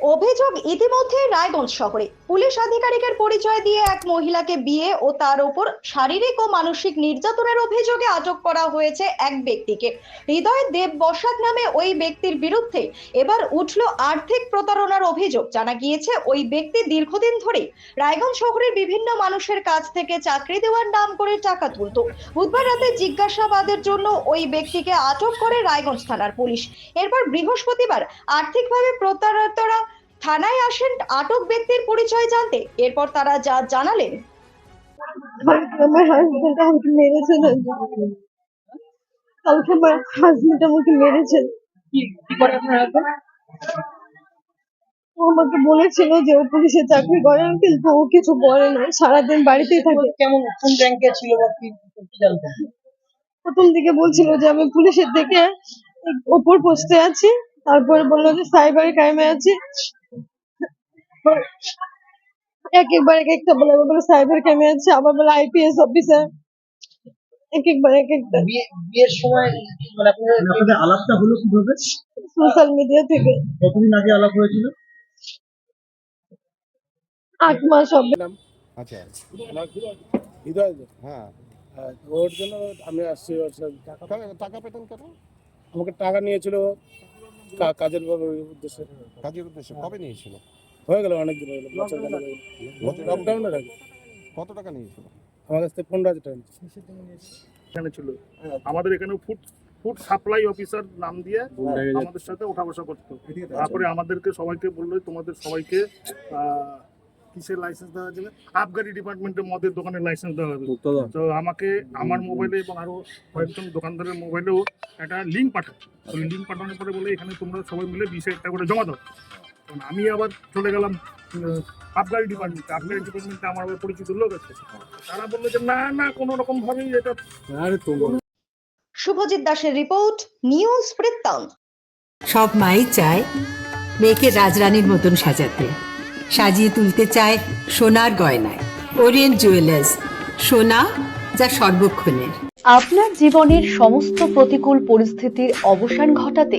অভিযোগ ইতিমধ্যে রায়গঞ্জ শহরে। পুলিশ আধিকারিকের পরিচয় দিয়ে এক মহিলাকে বিয়ে ও তার উপর শারীরিক ও মানসিক নির্যাতনের অভিযোগে আটক করা হয়েছে এক ব্যক্তিকে। হৃদয় দেব বসাক নামে ওই ব্যক্তির বিরুদ্ধে এবার উঠল আর্থিক প্রতারণার অভিযোগ। জানা গিয়েছে, ওই ব্যক্তি দীর্ঘদিন ধরে রায়গঞ্জ শহরের বিভিন্ন মানুষের কাছ থেকে চাকরি দেওয়ার নাম করে টাকা তুলতো। বুধবার রাতে জিজ্ঞাসাবাদের জন্য ওই ব্যক্তিকে আটক করে রায়গঞ্জ থানার পুলিশ। এরপর বৃহস্পতিবার আর্থিকভাবে প্রতারিতরা থানায় আসেন আটক ব্যক্তির পরিচয় জানতে। এরপর তারা যা জানালেন। আমার হাজবেন্ড আমাকে মেরেছেন কালকে আমার হাজবেন্ড আমাকে মেরেছেন। ও আমাকে বলেছিল যে ও পুলিশে চাকরি করেন কিন্তু ও কিছু বলে না সারাদিন বাড়িতেই থাকে। কেমন কোন র্যাঙ্কে ছিল বা কি কি প্রথম দিকে বলছিল যে আমি পুলিশের থেকে ওপর পোস্টে আছি। তারপরে বলল যে সাইবার ক্রাইমে আছি। এক একবার এক একটা বলে বলে সাইবার আছে আবার বলে আইপিএস অফিসার এক একবার এক একটা। বিয়ের সময় মানে আপনাদের আপনাদের আলাপটা হলো কীভাবে? সোশ্যাল মিডিয়া থেকে। কতদিন আগে আলাপ হয়েছিল? আট মাস হবে। আচ্ছা। হৃদয় হ্যাঁ। হ্যাঁ, ওর জন্য আমি আসছি ওর টাকা পেতেন কেন? আমাকে টাকা নিয়েছিল কাজের উদ্দেশ্যে। কাজের উদ্দেশ্যে। কবে নিয়েছিল? হয়ে গেল অনেক দিন হয়ে গেল বছর গেল। লকডাউনের আগে কত টাকা নিয়েছিল? আমার কাছ থেকে পনেরো হাজার টাকা এখানে ছিল। আমাদের এখানে ফুড ফুড সাপ্লাই অফিসার নাম দিয়ে আমাদের সাথে ওঠা বসা করতো। তারপরে আমাদেরকে সবাইকে বলল তোমাদের সবাইকে কিসের লাইসেন্স দেওয়া যাবে? আবগারি ডিপার্টমেন্টের মদের দোকানের লাইসেন্স দেওয়া হবে। তো আমাকে আমার মোবাইলে এবং আরও কয়েকজন দোকানদারের মোবাইলেও একটা লিঙ্ক পাঠায় ওই লিঙ্ক পাঠানোর পরে বলে এখানে তোমরা সবাই মিলে বিশ হাজার টাকা করে জমা দাও। আমি আবার চলে গেলাম আবগারি ডিপার্টমেন্টে আবগারি ডিপার্টমেন্টে আমার আবার পরিচিত লোক আছে। তারা বলল যে না না কোনো রকম ভাবেই এটা শুভজিৎ দাসের রিপোর্ট নিউজ বৃত্তান্ত। সব মাই চায় মেয়েকে রাজরানীর মতন সাজাতে। সাজিয়ে তুলতে চায় সোনার গয়নায়। ওরিয়েন্ট জুয়েলার্স সোনা যা সর্বক্ষণের। আপনার জীবনের সমস্ত প্রতিকূল পরিস্থিতির অবসান ঘটাতে